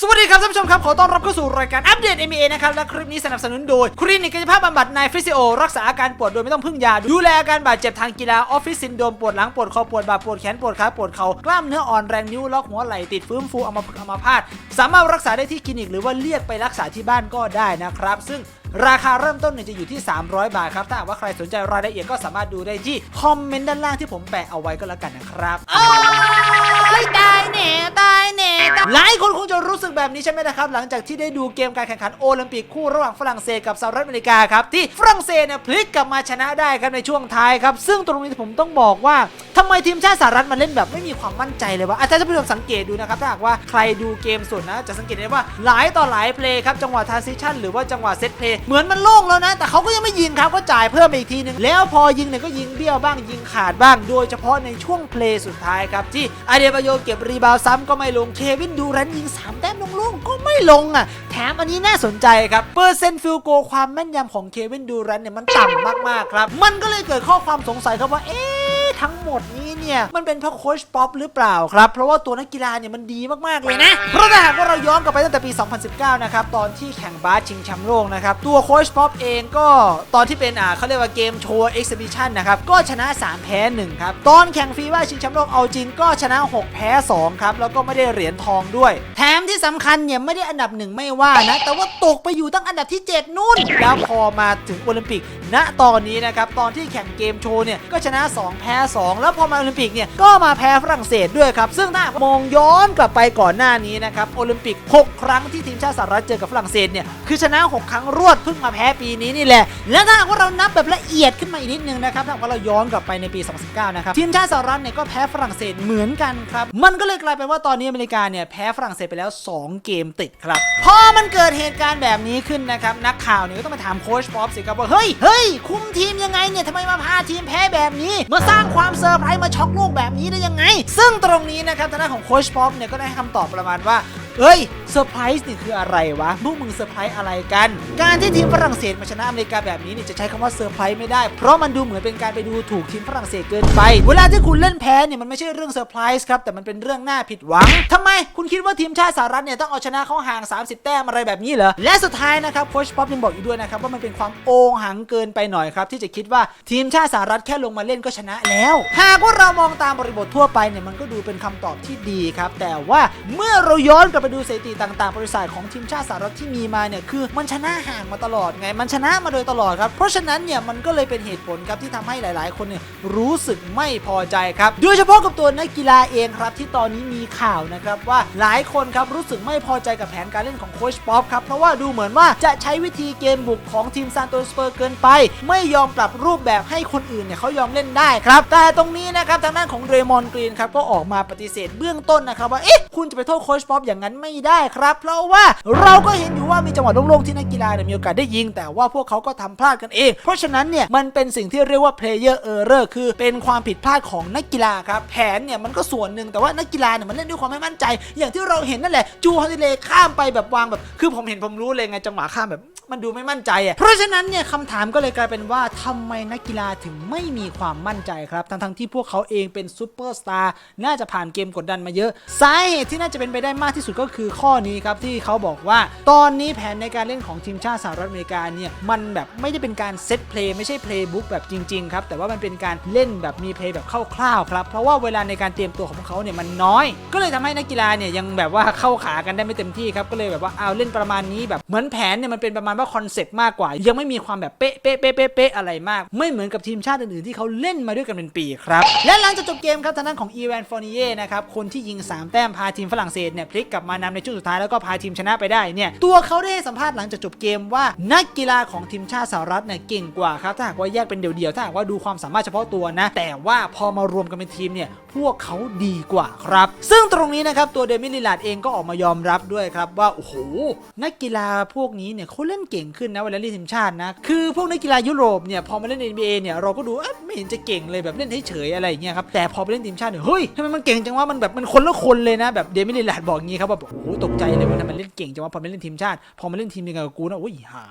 สวัสดีครับท่านผู้ชมครับ ขอต้อนรับเข้าสู่รายการอัปเดต NBA นะครับ และคลิปนี้สนับสนุนโดย คลินิกกายภาพบำบัดนายฟิสิโอ รักษาอาการปวดโดยไม่ต้องพึ่งยา ดูแลอาการบาดเจ็บทางกีฬาออฟฟิศซินโดมปวดหลัง ปวดคอ ปวดบ่า ปวดแขน ปวดขา ปวดเข่ากล้ามเนื้ออ่อนแรงนิ้วล็อกหัวไหล่ติดฟื้นฟูอัมพฤกษ์อัมพาตสามารถรักษาได้ที่คลินิกหรือว่าเรียกไปรักษาที่บ้านก็ได้นะครับ ซึ่งราคาเริ่มต้นเนี่ยจะอยู่ที่ 300 บาทครับ ถ้าว่าใครสนใจรายละเอียดก็สามารถดูได้ที่คอมเมนต์ด้านล่างที่ผมแปะเอาไว้ก็แล้วกันนะครับ ยตายเน่ตายเน่หลายคนคงจะรู้สึกแบบนี้ใช่ไหมนะครับ หลังจากที่ได้ดูเกมการแข่งขันโอลิมปิกคู่ระหว่างฝรั่งเศสกับสหรัฐอเมริกาครับ ที่ฝรั่งเศสเนี่ยพลิกกลับมาชนะได้ครับในช่วงท้ายครับ ซึ่งตรงนี้ผมต้องบอกว่าทำไมทีมชาติสหรัฐมันเล่นแบบไม่มีความมั่นใจเลยวะอาจารย์จะไปสังเกตดูนะครับถ้าหากว่าใครดูเกมสดนนะจะสังเกตได้ว่าหลายต่อหลายเพลย์ครับจังหวะทาซิชันหรือว่าจังหวะเซตเพลย์เหมือนมันโล่งแล้วนะ แต่เขาก็ยังไม่ยิงครับก็จ่ายเพิ่มไปอีกทีหนึงแล้วพอยิงเนี่ยก็ยิงเบี้ยวบ้างยิงขาดบ้าง โดยเฉพาะในช่วงเพลย์สุดท้ายครับที่อาเดบาโยเก็บรีบาวซ้ำก็ไม่ลง เควินดูรันยิงสามแต้มลงลงก็ไม่ลงอะ แถมอันนี้น่าสนใจครับเปอร์เซ็นต์ฟิลโกความแม่นยำของเควินดูรันเนี่ยมันต่ำมากๆครับ มันก็เลยเกิดข้อความสงสัยครับว่าเอ๊ะ ทั้งหมดนี้เนี่ยมันเป็นเพราะโค้ชป๊อปหรือเปล่าครับ เพราะว่าตัวนักกีฬาเนี่ยมันดีมากๆเลยนะ เพราะถ้าหากว่าเราย้อนกลับไปตั้งแต่ปี 2019 นะครับตอนที่แข่งบาสชิงแชมป์โลกนะครับตัวโค้ชป๊อปเองก็ตอนที่เป็นอ่าเขาเรียกว่าเกมโชว์เอ็กซิบิชันนะครับก็ชนะ 3 แพ้ 1 ครับตอนแข่งฟีว่าชิงแชมป์โลกเอาจริงก็ชนะ 6 แพ้ 2 ครับแล้วก็ไม่ได้เหรียญทองด้วย แถมที่สำคัญเนี่ยไม่ได้อันดับหนึ่งไม่ว่านะแต่ว่าตกไปอยู่ตั้งอันดับที่ 7 นู่น แล้วพอมาถึงโอลิมปิก ณตอนนี้นะครับตอนที่แข่งเกมโชว์เนี่ยก็ชนะ 2 แพ้ 2 แล้วพอมาโอลิมปิกเนี่ยก็มาแพ้ฝรั่งเศสด้วยครับซึ่งถ้ามองย้อนกลับไปก่อนหน้านี้นะครับโอลิมปิก 6 ครั้งที่ทีมชาติสหรัฐเจอกับฝรั่งเศสเนี่ยคือชนะ 6 ครั้งรวดเพิ่งมาแพ้ปีนี้นี่แหละและถ้าว่าเรานับแบบละเอียดขึ้นมาอีกนิดนึงนะครับถ้าว่าเราย้อนกลับไปในปี 2019 นะครับทีมชาติสหรัฐเนี่ยก็แพ้ฝรั่งเศสเหมือนกันครับมันก็เลยกลายเป็นว่าตอนนี้อเมริกาเนี่ยแพ้ฝรั่งเศสไปแล้ว 2 เกมติดครับพอมันเกิดเหตุการณ์แบบนี้ขึ้นนะครับนักข่าวเนี่ยก็ต้องมาถามโค้ชป๊อปสิครับว่าเฮ้ยเฮ้ยคุมทีมยังไงเนี่ยทำไมมาพาทีมแพ้แบบนี้ มาสร้างความเซอร์ไพรส์มาช็อกโลกแบบนี้ได้ยังไง ซึ่งตรงนี้นะครับทางด้านของโค้ชป๊อปเนี่ยก็ได้ให้คำตอบประมาณว่าเอ้ยเซอร์ไพรส์นี่คืออะไรวะพวกมึงเซอร์ไพรส์อะไรกันการที่ทีมฝรั่งเศสมาชนะอเมริกาแบบนี้นี่จะใช้คำว่าเซอร์ไพรส์ไม่ได้ เพราะมันดูเหมือนเป็นการไปดูถูกทีมฝรั่งเศสเกินไป เวลาที่คุณเล่นแพ้เนี่ยมันไม่ใช่เรื่องเซอร์ไพรส์ครับแต่มันเป็นเรื่องน่าผิดหวังทำไมคุณคิดว่าทีมชาติสหรัฐเนี่ยต้องเอาชนะเขาห่าง 30 แต้มอะไรแบบนี้เหรอ และสุดท้ายนะครับโค้ชป๊อปยังบอกอีกด้วยนะครับว่ามันเป็นความโองหังเกินไปหน่อยครับที่จะคิดว่าทีมชาติสหรัฐแค่ลงมาเล่นก็ชนะแล้ว หากว่าเรามองตามบริบททั่วไปเนี่ยมันก็ดูเป็นคำตอบที่ดีครับแต่ว่าเมื่อเราย้อนกลับไปดูสถิติต่างๆ บริษัทของทีมชาติสหรัฐที่มีมาเนี่ยคือมันชนะห่างมาตลอดไง มันชนะมาโดยตลอดครับ เพราะฉะนั้นเนี่ยมันก็เลยเป็นเหตุผลครับที่ทำให้หลาย ๆ คนเนี่ยรู้สึกไม่พอใจครับ โดยเฉพาะกับตัวนักกีฬาเองครับที่ตอนนี้มีข่าวนะครับว่าหลายคนครับรู้สึกไม่พอใจกับแผนการเล่นของโค้ชป๊อปครับเพราะว่าดูเหมือนว่าจะใช้วิธีเกมบุกของทีมซานโตสเปอร์เกินไป ไม่ยอมปรับรูปแบบให้คนอื่นเนี่ยเขายอมเล่นได้ครับ แต่ตรงนี้นะครับทางด้านของเรมอนกรีนครับก็ออกมาปฏิเสธเบื้องต้นนะครับว่าเอ๊ะคุณจะไปโทษโค้ชป๊อปอย่างนั้นไม่ได้ครับ เพราะว่าเราก็เห็นอยู่ว่ามีจังหวะโล่งๆที่นักกีฬาเนี่ยมีโอกาสได้ยิง แต่ว่าพวกเขาก็ทำพลาดกันเอง เพราะฉะนั้นเนี่ยมันเป็นสิ่งที่เรียกว่า player error คือเป็นความผิดพลาดของนักกีฬาครับแผนเนี่ยมันก็ส่วนหนึ่งแต่ว่านักกีฬาเนี่ยมันเล่นด้วยความไม่มั่นใจ อย่างที่เราเห็นนั่นแหละจูฮอนดิเลข้ามไปแบบวางแบบคือผมเห็นผมรู้เลยไงจังหวะข้ามแบบมันดูไม่มั่นใจอะ เพราะฉะนั้นเนี่ยคำถามก็เลยกลายเป็นว่าทำไมนักกีฬาถึงไม่มีความมั่นใจครับ ทั้งทั้งๆที่พวกเขาเองเป็นซูเปอร์สตาร์น่าจะผ่านเกมกดดันมาเยอะ สาเหตุที่น่าจะเป็นไปได้มากที่สุดก็คือข้อนี้ครับที่เขาบอกว่า ตอนนี้แผนในการเล่นของทีมชาติสหรัฐอเมริกาเนี่ยมันแบบไม่ได้เป็นการเซตเพลย์ไม่ใช่เพลย์บุ๊กแบบจริงๆครับแต่ว่ามันเป็นการเล่นแบบมีเพลย์แบบคร่าวๆครับเพราะว่าเวลาในการเตรียมตัวของพวกเขาเนี่ยมันน้อย ก็เลยทำให้นักกีฬาเนี่ยยังแบบว่าเข้าขากันได้ไม่เต็มที่ครับก็เลยแบบว่าเอาเล่นประมาณนี้แบบเหมือนแผนเนี่ยมันเป็นประมาณว่าคอนเซปต์มากกว่า ยังไม่มีความแบบเป๊ะเป๊ะเป๊ะเป๊ะเป๊ะอะไรมาก ไม่เหมือนกับทีมชาติอื่นๆที่เขาเล่นมาด้วยกันเป็นปีครับและหลังจากจบเกมครับทางด้านของอีแวนฟอร์นิเย่นะครับคนที่ยิง 3 แต้มพาทีมฝรั่งเศสเนี่ยพลิกกลับมานำในช่วงสุดท้ายแล้วก็พาทีมชนะไปได้เนี่ยตัวเขาได้สัมภาษณ์หลังจากจบเกมว่านักกีฬาของทีมชาติสหรัฐเนี่ยเก่งกว่าครับถ้าหากว่าแยกเป็นเดี่ยวๆถ้าหากว่าดูความสามารถเฉพาะตัวนะ แต่ว่าพอมารวมกันเป็นทีมเนี่ย พวกเขาดีกว่าครับ ซึ่งตรงนี้นะครับตัวเดมิลิลาดเองก็ออกมายอมรับด้วยครับว่า โอ้โห นักกีฬาพวกนี้เนี่ยเขาเล่นเก่งขึ้นนะเวลาเล่นทีมชาตินะ คือพวกนักกีฬายุโรปเนี่ยพอมาเล่น NBA เนี่ยเราก็ดูไม่เห็นจะเก่งเลยแบบเล่นเฉยๆอะไรอย่างเงี้ยครับแต่พอไปเล่นทีมชาติเนี่ยเฮ้ยทำไมมันเก่งจังว่ามันแบบมันคนละคนเลยนะแบบเดมิลิลาดบอกงี้ครับว่าแบบโอ้โหตกใจเลยว่าทำไมเล่นเก่งจังว่าพอมาเล่นทีมชาติ พอมาเล่นทีมเดียวกับกูนะโอ้ยห่า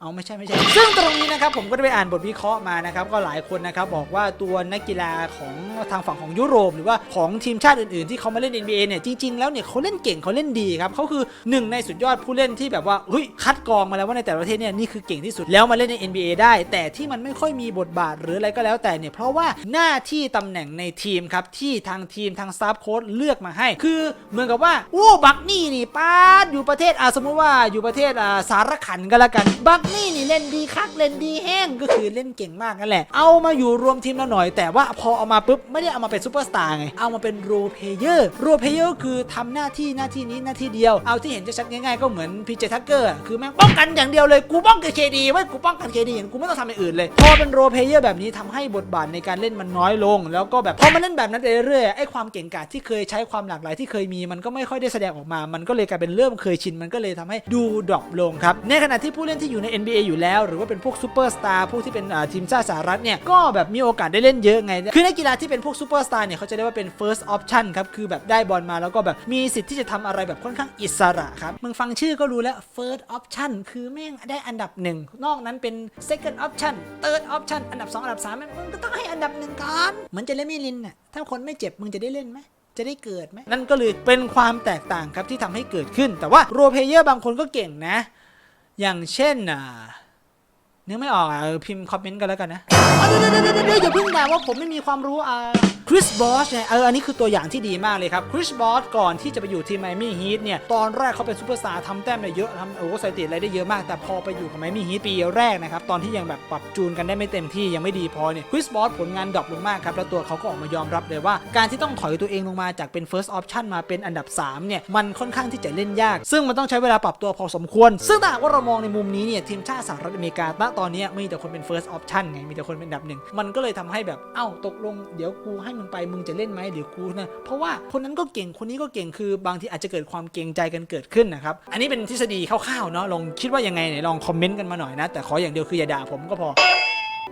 เอาไม่ใช่ไม่ใช่ ซึ่งตรงนี้นะครับผมก็ได้ไปอ่านบทวิเคราะห์มานะครับก็หลายคนนะครับบอกว่าตัวนักกีฬาของทางฝั่งของยุโรป หรือว่าของทีมชาติอื่นๆ ที่เขามาเล่น NBA เนี่ยจริงๆแล้วเนี่ยเขาเล่นเก่งเขาเล่นดีครับเขาคือหนึ่งในสุดยอดผู้เล่นที่แบบว่าเฮ้ยคัดกรองมาแล้วว่าในแต่ละประเทศเนี่ยนี่คือเก่งที่สุดแล้วมาเล่นใน NBA ได้ แต่ที่มันไม่ค่อยมีบทบาทหรืออะไรก็แล้วแต่เนี่ยเพราะว่าหน้าที่ตำแหน่งในทีมครับที่ทางทีมทางสตาฟโค้ชเลือกมาให้ คือเหมือนกับว่าโอ้บักนี่นี่ป้าอยู่ประเทศอ่าสมมติว่าอยู่ประเทศอ่าสารขันก็แล้วกันบักนี่นี่เล่นดีคักเล่นดีแห้งก็คือเล่นเก่งมากนั่นแหละ เอามาอยู่รวมทีมเราหน่อย แต่ว่าพอเอามาปุ๊บไม่ได้เอามาเป็นซูเปอร์สตาร์ไง เอามาเป็นโรเพเยอร์โรเพเยอร์คือทำหน้าที่หน้าที่นี้หน้าที่เดียว เอาที่เห็นจะชัดง่ายๆก็เหมือนพีเจทักเกอร์คือแม่งป้องกันอย่างเดียวเลยกูป้องกันเคดีไว้กูป้องกันเคดีอย่างกูไม่ต้องทำอย่างอื่นเลย พอเป็นโรเพเยอร์แบบนี้ทำให้บทบาทในการเล่นมันน้อยลง แล้วก็แบบพอมันเล่นแบบนั้นเรื่อยๆไอ้ความเก่งกาจที่เคยใช้ความหลากหลายที่เคยมีมันก็ไม่ค่อยได้แสดงออกมา มันก็เลยกลายเป็นเริ่มเคยชินมันก็เลยทำให้ดูดรอปลงครับในขณะที่ผู้เล่นที่อยู่ใน NBA อยู่แล้ว หรือว่าเป็นพวกซูเปอร์สตาร์พวกที่เป็นทีมชาติสหรัฐเนี่ยก็แบบมีโอกาสได้เล่นเยอะไง คือนักกีฬาที่เป็นพวกซูเปอร์สตาร์เนี่ยเขาจะเรียกว่าเป็น first option ครับคือแบบได้บอลมาแล้วก็แบบมีสิทธิ์ที่จะทำอะไรแบบค่อนข้างอิสระครับมึงฟังชื่อก็รู้แล้ว first option คือแม่งได้อันดับหนึ่งนอกนั้นเป็น second option third option อันดับ 2 อันดับ3มึงก็ต้องให้อันดับหนึ่งก่อนเหมือนเจะเล่นมิลินน่ะถ้าคนไม่เจ็บมึงจะได้เล่นไหมจะได้เกิดไหมนั่นก็เลยเป็นความแตกต่างครับที่ทำให้เกิดขึ้น แต่ว่าโรเพเยอร์บางคนก็เก่งนะ อย่างเช่นอะนึกไม่ออกอะเออพิมพ์คอมเมนต์กันแล้วกันนะอะเดี๋ยวเดี๋ยวเดี๋ยวเดี๋ยวอย่าเพิ่งด่าว่าผมไม่มีความรู้อ่า คริสบอสเนี่ยเอออันนี้คือตัวอย่างที่ดีมากเลยครับคริสบอสก่อนที่จะไปอยู่ทีมไมมี่ฮีทเนี่ยตอนแรกเขาเป็นซูเปอร์สตาร์ทำแต้มได้เยอะทำโอ้โหสถิติอะไรได้เยอะมากแต่พอไปอยู่กับไมมี่ฮีทปีแรกนะครับตอนที่ยังแบบปรับจูนกันได้ไม่เต็มที่ยังไม่ดีพอเนี่ยคริสบอสผลงานดรอปลงมากครับแล้วตัวเขาก็ออกมายอมรับเลยว่า การที่ต้องถอยตัวเองลงมาจากเป็น first option มาเป็นอันดับ3เนี่ยมันค่อนข้างที่จะเล่นยาก ซึ่งมันต้องใช้เวลาปรับตัวพอสมควร ซึ่งถ้าหากว่าเรามองในมุมนี้เนี่ยทีมชาติสหรัฐอเมริกาณตอนนี้มีแต่คนเป็น first option ไงมีแต่คนเป็นอันดับหนึ่งมันก็เลยทำให้แบบเอ้าตกลงเดี๋ยวกูให้มึงไปมึงจะเล่นไหมเดี๋ยวกูนะเพราะว่าคนนั้นก็เก่งคนนี้ก็เก่งคือบางทีอาจจะเกิดความเกรงใจกันเกิดขึ้นนะครับอันนี้เป็นทฤษฎีคร่าวๆเนาะลองคิดว่ายังไงเนี่ยลองคอมเมนต์กันมาหน่อยนะแต่ขออย่างเดียวคืออย่าด่าผมก็พอ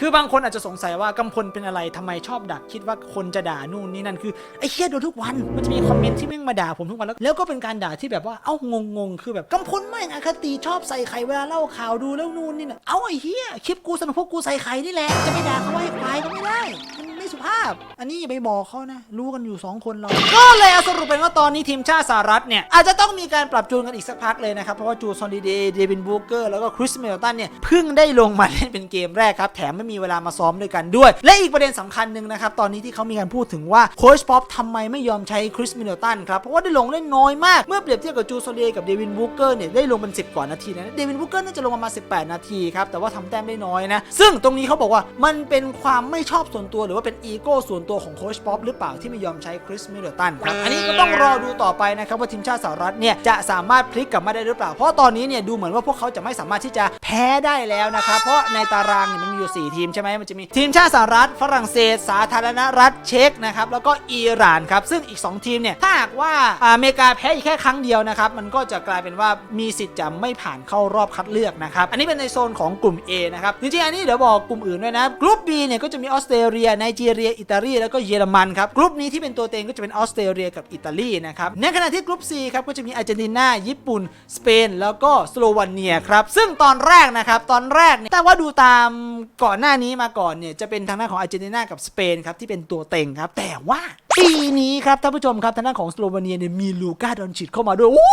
คือบางคนอาจจะสงสัยว่ากำพลเป็นอะไรทำไมชอบดักคิดว่าคนจะด่านู่นนี่นั่นคือไอ้เคียโดนทุกวันมันจะมีคอมเมนต์ที่แม่งมาด่าผมทุกวันแล้วแล้วก็เป็นการด่าที่แบบว่าเอ้างงงคือแบบกำพลแม่งอคติชอบใส่ไข่เวลาเล่าข่าวดูแล้วนู่นนี่น่ะเอ้าไอ้เฮียคลิปกูสนุกพวกกูใส่ไข่นี่แหละจะไปด่าเขาว่าไอ้ควายก็ไม่ได้มัน สุภาพ อันนี้อย่าไปบอกเขานะ รู้กันอยู่สองคนเรา ก็เลยเอาสรุปเป็นว่าตอนนี้ทีมชาติสหรัฐเนี่ย อาจจะต้องมีการปรับจูนกันอีกสักพักเลยนะครับ เพราะว่าจูซอนดีเดย์เดวินบูเกอร์ แล้วก็คริสเมลตันเนี่ย เพิ่งได้ลงมาเล่นเป็นเกมแรกครับ แถมไม่มีเวลามาซ้อมด้วยกันด้วย และอีกประเด็นสำคัญหนึ่งนะครับ ตอนนี้ที่เขามีการพูดถึงว่าโค้ชป๊อปทำไมไม่ยอมใช้คริสเมลตันครับ เพราะว่าได้ลงเล่นน้อยมาก เมื่อเปรียบเทียบกับจูโซเลียกับเดวินบูเกอร์เนี่ยได้ลงเป็น 10 กว่านาทีนะเดวินบูเกอร์น่าจะลงประมาณ18 นาทีครับแต่ว่าทำแต้มได้น้อยนะซึ่งตรงนี้เขาบอกว่ามันเป็นความไม่ชอบส่วนตัวหรือว่าเป็นอีโก้ส่วนตัวของโค้ชป๊อปหรือเปล่าที่ไม่ยอมใช้คริสมิลตันครับอันนี้ก็ต้องรอดูต่อไปนะครับว่าทีมชาติสหรัฐเนี่ยจะสามารถพลิกกลับมาได้หรือเปล่า เพราะตอนนี้เนี่ยดูเหมือนว่าพวกเขาจะไม่สามารถที่จะแพ้ได้แล้วนะครับเพราะในตารางเนี่ยมันมีอยู่สี่ทีมใช่ไหมมันจะมีทีมชาติสหรัฐ ฝรั่งเศส สาธารณรัฐเช็กนะครับแล้วก็อิหร่านครับซึ่งอีก 2 ทีมเนี่ยถ้าหากว่าอ่าอเมริกาแพ้อีกแค่ครั้งเดียวนะครับมันก็จะกลายเป็นว่ามีสิทธิ์จะไม่ผ่านเข้ารอบคัดเลือกนะครับอันนี้เป็นในโซนของกลุ่ม A นะครับจริงๆอันนี้เดี๋ยวบอกกลุ่มอื่นด้วยนะกลุ่ม B เนี่ยก็จะมีออสเตรเลียไนจีเรีย อิตาลี แล้วก็เยอรมันครับ กลุ่มนี้ที่เป็นตัวเต็งก็จะเป็นออสเตรเลียกับอิตาลีนะครับ ในขณะที่กลุ่ม C ครับ ก็จะมีอาร์เจนตินา ญี่ปุ่น สเปน แล้วก็สโลวาเนียครับ ซึ่งตอนแรกนะครับ ตอนแรกเนี่ย แต่ว่าดูตามก่อนหน้านี้มาก่อนเนี่ย จะเป็นทางด้านของอาร์เจนตินา กับสเปนครับที่เป็นตัวเต็งครับ แต่ว่าปีนี้ครับท่านผู้ชมครับทางด้านของสโลวาเนียเนี่ยมีลูก้าดอนชิตเข้ามาด้วยโอ้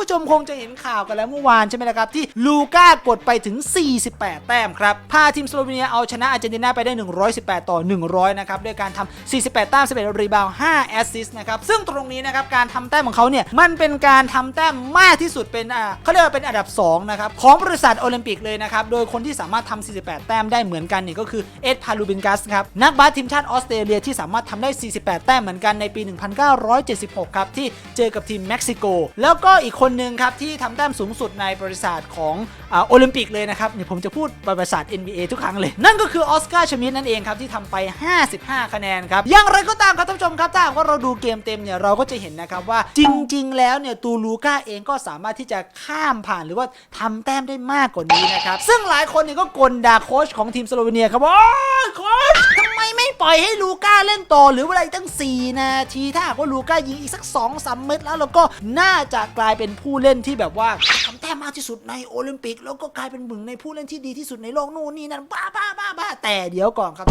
ผู้ชมคงจะเห็นข่าวกันแล้วเมื่อวานใช่ไหมล่ะครับ ที่ลูก้ากดไปถึง 48 แต้มครับ พาทีมสโลวีเนียเอาชนะอาร์เจนตินาไปได้ 118 ต่อ 100 นะครับ ด้วยการทำ48 แต้ม 11 รีบาวด์5แอสซิสต์นะครับ ซึ่งตรงนี้นะครับ การทำแต้มของเขาเนี่ย มันเป็นการทำแต้มมากที่สุดเป็นอ่าเขาเรียกว่าเป็นอันดับ 2 นะครับ ของบริษัทโอลิมปิกเลยนะครับ โดยคนที่สามารถทำ48 แต้มได้เหมือนกันนี่ก็คือเอ็ดพาลูบินกัสครับ นักบาสทีมชาติออสเตรเลียที่สามารถทำได้ 48 แต้มเหมือนกันในปี 1976 ครับที่เจอกับทีมเม็กซิโก แล้วก็อีกคนนึงครับที่ทำแต้มสูงสุดในบริษัทของอ่าโอลิมปิกเลยนะครับเนี่ยผมจะพูดบริษัท NBA ทุกครั้งเลย นั่นก็คือออสการ์ชมิดนั่นเองครับที่ทำไป 55 คะแนนครับอย่างไรก็ตามครับท่านผู้ชมครับถ้าหากว่าเราดูเกมเต็มเนี่ยเราก็จะเห็นนะครับว่าจริง ๆ แล้วเนี่ยตูลูก้าเองก็สามารถที่จะข้ามผ่านหรือว่าทำแต้มได้มากกว่านี้นะครับซึ่งหลายคนเนี่ยก็กลด่าโค้ชของทีมสโลวีเนียครับว่าโอ้โค้ช ปล่อยให้ลูก้าเล่นต่อหรือว่าอะไรตั้ง 4 นาที ถ้าหากว่าลูก้ายิงอีกสัก2-3เม็ดแล้วเราก็น่าจะกลายเป็นผู้เล่นที่แบบว่าทำแต้มมากที่สุดในโอลิมปิก แล้วก็กลายเป็นหนึ่งในผู้เล่นที่ดีที่สุดในโลกนู่นนี่นั่นบ้าบ้าบ้าบ้าแต่เดี๋ยวก่อนครับ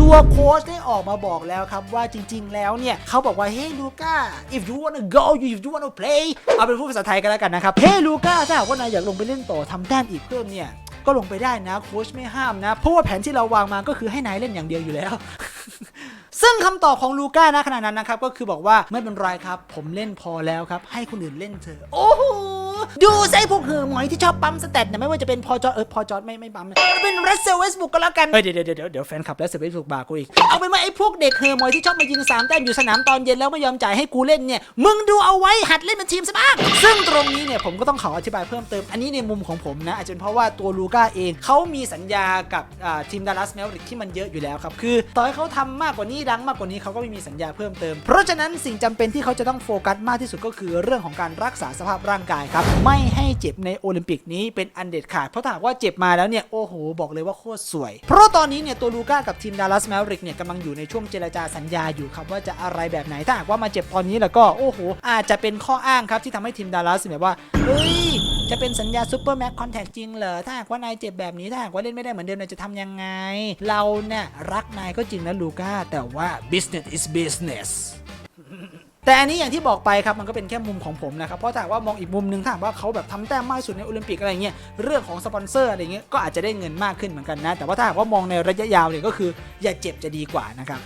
ตัวโค้ชได้ออกมาบอกแล้วครับว่าจริง ๆ แล้วเนี่ยเขาบอกว่าเฮ้ลูก้า if you wanna go if you wanna play เอาเป็นพูดภาษาไทยกันแล้วกันนะครับเฮ้ลูก้าถ้าหากว่านายอยากลงไปเล่นต่อทำแต้มอีกเพิ่มเนี่ย ก็ลงไปได้นะโค้ชไม่ห้ามนะ เพราะว่าแผนที่เราวางมาก็คือให้นายเล่นอย่างเดียวอยู่แล้วซึ่งคำตอบของลูก้านะขณะนั้นนะครับก็คือบอกว่าไม่เป็นไรครับ ผมเล่นพอแล้วครับ ให้คนอื่นเล่นเถอะโอ้โห ดูไซพวกหือหมอยที่ชอบปั๊มสเตตเนี่ยไม่ว่าจะเป็นพอจอเออพอจอไม่ไม่ปั๊มนะเป็นเรสเซลเวสบุกก็แล้วกันเฮ้ยเดี๋ยวเดี๋ยวเดี๋ยวเดี๋ยวแฟนคลับเรสเซลเวสบุกบากูอีกเอาเป็นว่าไอ้พวกเด็กเฮอร์หมอยที่ชอบมายิงสามแต้มอยู่สนามตอนเย็นแล้วไม่ยอมจ่ายให้กูเล่นเนี่ยมึงดูเอาไว้หัดเล่นเป็นทีมซะบ้างซึ่งตรงนี้เนี่ยผมก็ต้องขออธิบายเพิ่มเติมอันนี้ในมุมของผมนะอาจจะเป็นเพราะว่าตัวลูก้าเองเขามีสัญญากับทีมดัลลัสแมวริกที่มันเยอะอยู่แล้วครับคือต่อให้เขาทำมากกว่านี้ดังมากกว่านี้เขาก็ไม่มีสัญญาเพิ่มเติม เพราะฉะนั้นสิ่งจำเป็นที่เขาจะต้องโฟกัสมากที่สุดก็คือเรื่องของการรักษาสภาพร่างกายครับไม่ให้เจ็บในโอลิมปิกนี้เป็นอันเด็ดขาด เพราะถ้าหากว่าเจ็บมาแล้วเนี่ย โอ้โห บอกเลยว่าโคตรสวย เพราะตอนนี้เนี่ยตัวลูก้ากับทีมดัลลัสแมวริกเนี่ยกำลังอยู่ในช่วงเจรจาสัญญาอยู่ครับว่าจะอะไรแบบไหนถ้าหากว่ามาเจ็บตอนนี้แล้วก็โอ้โหอาจจะเป็นข้ออ้างครับที่ทำให้ทีมดัลลัสแบบว่าเฮ้ยจะเป็นสัญญาซูเปอร์แม็กคอนแทคจริงเหรอถ้าหากว่านายเจ็บแบบนี้ถ้าหากว่าเล่นไม่ได้เหมือนเดิมนายจะทำยังไง เราเนี่ยรักนายก็จริงนะลูก้าแต่ว่า business is business แต่อันนี้อย่างที่บอกไปครับมันก็เป็นแค่มุมของผมนะครับเพราะถ้าว่ามองอีกมุมหนึ่งถ้าว่าเขาแบบทำแต้มมากสุดในโอลิมปิกอะไรเงี้ยเรื่องของสปอนเซอร์อะไรเงี้ยก็อาจจะได้เงินมากขึ้นเหมือนกันนะ แต่ว่าถ้าหากว่ามองในระยะยาวเนี่ยก็คืออย่าเจ็บจะดีกว่านะครับ